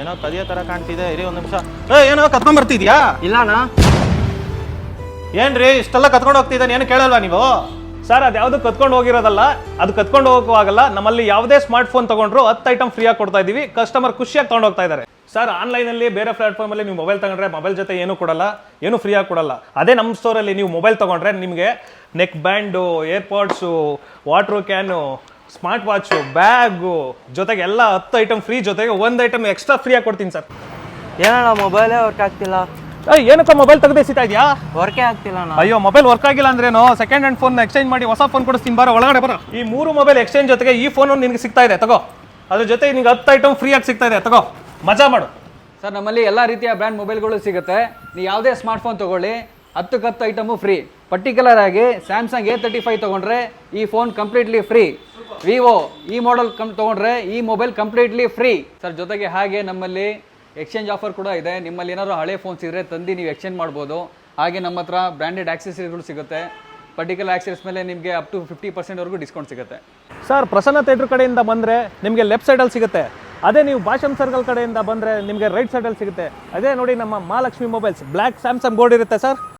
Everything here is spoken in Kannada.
ಏನೋ ಕದಿಯೋ ಥರ ಕಾಣ್ತಿದೆ. ಇರಿ ಒಂದು ನಿಮಿಷ. ಏ ಏನೋ ಕತ್ಕೊಂಡ್ ಬರ್ತಿದ್ಯಾ? ಇಲ್ಲಣ್ಣ ಏನ್ರಿ ಇಷ್ಟೆಲ್ಲ ಕತ್ಕೊಂಡು ಹೋಗ್ತಿದ್ದಾನೆ ಏನು ಕೇಳಲ್ವಾ ನೀವು? ಸರ್ ಅದು ಯಾವುದು ಕತ್ಕೊಂಡು ಹೋಗಿರೋದಲ್ಲ ಅದು ಕತ್ಕೊಂಡು ಹೋಗುವಾಗಲ್ಲ ನಮ್ಮಲ್ಲಿ ಯಾವುದೇ ಸ್ಮಾರ್ಟ್ ಫೋನ್ ತಗೊಂಡ್ರು ಹತ್ತು ಐಟಮ್ ಫ್ರೀಯಾಗಿ ಕೊಡ್ತಾ ಇದೀವಿ ಕಸ್ಟಮರ್ ಖುಷಿಯಾಗಿ ತಗೊಂಡು ಹೋಗ್ತಾ ಇದಾರೆ ಸರ್ ಆನ್ಲೈನಲ್ಲಿ ಬೇರೆ ಪ್ಲಾಟ್ಫಾರ್ಮಲ್ಲಿ ನೀವು ಮೊಬೈಲ್ ತಗೊಂಡ್ರೆ ಮೊಬೈಲ್ ಜೊತೆ ಏನು ಕೊಡಲ್ಲ ಏನು ಫ್ರೀಯಾಗಿ ಕೊಡಲ್ಲ. ಅದೇ ನಮ್ಮ ಸ್ಟೋರಲ್ಲಿ ನೀವು ಮೊಬೈಲ್ ತಗೊಂಡ್ರೆ ನಿಮಗೆ neck band airpods water can smart watch bag ಜೊತೆಗೆ ಎಲ್ಲ ಹತ್ತು ಐಟಮ್ ಫ್ರೀ ಜೊತೆಗೆ ಒಂದು ಐಟಮ್ ಎಕ್ಸ್ಟ್ರಾ ಫ್ರೀ ಆಗಿ ಕೊಡ್ತೀನಿ ಸರ್. ಏನಣ್ಣ ಮೊಬೈಲೇ ವರ್ಕ್ ಆಗ್ತಿಲ್ಲ? ಏನಕ್ಕ ಮೊಬೈಲ್ ತೆಗೆದೇಸಿತಾ ಇದೆಯಾ? ವರ್ಕೇ ಆಗ್ತಿಲ್ಲ ಅಣ್ಣ. ಅಯ್ಯೋ ಮೊಬೈಲ್ ವರ್ಕ್ ಆಗಿಲ್ಲ ಅಂದ್ರೇನು? ಸೆಕೆಂಡ್ ಹ್ಯಾಂಡ್ ಫೋನ್ ಎಕ್ಸ್ಚೇಂಜ್ ಮಾಡಿ ಹೊಸ ಫೋನ್ ಕೊಡಿಸ್ತೀನಿ ಬರೋ ಒಳಗಡೆ ಬರೋ. ಈ ಮೂರು ಮೊಬೈಲ್ ಎಕ್ಸ್ಚೇಂಜ್ ಜೊತೆಗೆ ಈ ಫೋನ್ ನಿನಗೆ ಸಿಗ್ತಾ ಇದೆ ತಗೋ. ಅದ್ರ ಜೊತೆ ನಿನ್ಗೆ ಹತ್ತು ಐಟಮ್ ಫ್ರೀ ಆಗಿ ಸಿಗ್ತಾ ಇದೆ ತಗೋ. ಮಜಾ ಮಾಡು. ಸರ್ ನಮ್ಮಲ್ಲಿ ಎಲ್ಲ ರೀತಿಯ ಬ್ರ್ಯಾಂಡ್ ಮೊಬೈಲ್ಗಳು ಸಿಗುತ್ತೆ. ನೀವು ಯಾವುದೇ ಸ್ಮಾರ್ಟ್ ಫೋನ್ ತೊಗೊಳ್ಳಿ. ಹತ್ತಕ್ಕೆ ಹತ್ತು ಐಟಮು ಫ್ರೀ ಪರ್ಟಿಕ್ಯುಲರ್ ಆಗಿ ಸ್ಯಾಮ್ಸಂಗ್ ಎ ತರ್ಟಿ ಫೈವ್ ತೊಗೊಂಡ್ರೆ ಈ ಫೋನ್ ಕಂಪ್ಲೀಟ್ಲಿ ಫ್ರೀ ವಿವೋ ಈ ಮಾಡೆಲ್ ಕಮ್ ತೊಗೊಂಡ್ರೆ ಈ ಮೊಬೈಲ್ ಕಂಪ್ಲೀಟ್ಲಿ ಫ್ರೀ ಸರ್ ಜೊತೆಗೆ ಹಾಗೆ ನಮ್ಮಲ್ಲಿ ಎಕ್ಸ್ಚೇಂಜ್ ಆಫರ್ ಕೂಡ ಇದೆ. ನಿಮ್ಮಲ್ಲಿ ಏನಾದ್ರು ಹಳೆ ಫೋನ್ಸ್ ಇದ್ರೆ ತಂದು ನೀವು ಎಕ್ಸ್ಚೇಂಜ್ ಮಾಡ್ಬೋದು. ಹಾಗೆ ನಮ್ಮ ಹತ್ರ ಬ್ರ್ಯಾಂಡೆಡ್ ಆಕ್ಸೆಸರಿಗಳು ಸಿಗುತ್ತೆ. ಪರ್ಟಿಕ್ಯುಲರ್ ಆಕ್ಸೆಸ್ ಮೇಲೆ ನಿಮಗೆ ಅಪ್ ಟು ಫಿಫ್ಟಿ ಪರ್ಸೆಂಟ್ವರೆಗೂ ಡಿಸ್ಕೌಂಟ್ ಸಿಗುತ್ತೆ. ಸರ್ ಪ್ರಸನ್ನ ಥೇಟ್ರ್ ಕಡೆಯಿಂದ ಬಂದರೆ ನಿಮಗೆ ಲೆಫ್ಟ್ ಸೈಡಲ್ಲಿ ಸಿಗುತ್ತೆ. ಅದೇ ನೀವು ಭಾಷಮ್ ಸರ್ಕಲ್ ಕಡೆಯಿಂದ ಬಂದರೆ ನಿಮಗೆ ರೈಟ್ ಸೈಡಲ್ಲಿ ಸಿಗುತ್ತೆ. ಅದೇ ನೋಡಿ ನಮ್ಮ Mahalakshmi mobiles black Samsung board ಇರುತ್ತೆ ಸರ್